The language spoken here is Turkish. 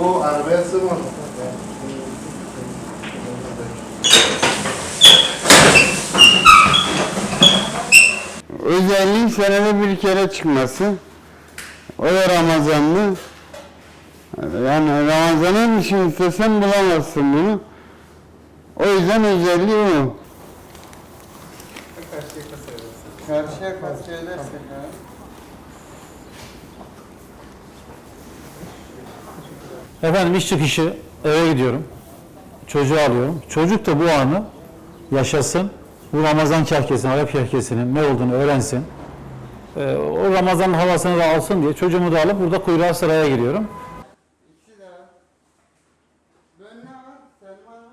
Bu arabaya sığmaz. Özelliği senede bir kere çıkması. O da Ramazanlı. Yani Ramazan'ın için istesen bulamazsın bunu. O yüzden özelliği o. Karşıya kasaya edersek ha. Efendim iş çıkışı eve gidiyorum. Çocuğu alıyorum. Çocuk da bu anı yaşasın. Bu Ramazan kahkesinin, Arap kahkesinin ne olduğunu öğrensin. Ee, o Ramazan havasını da alsın diye çocuğumu da alıp burada kuyruğa sıraya giriyorum. İkisi de var. Bönne var, Selma var.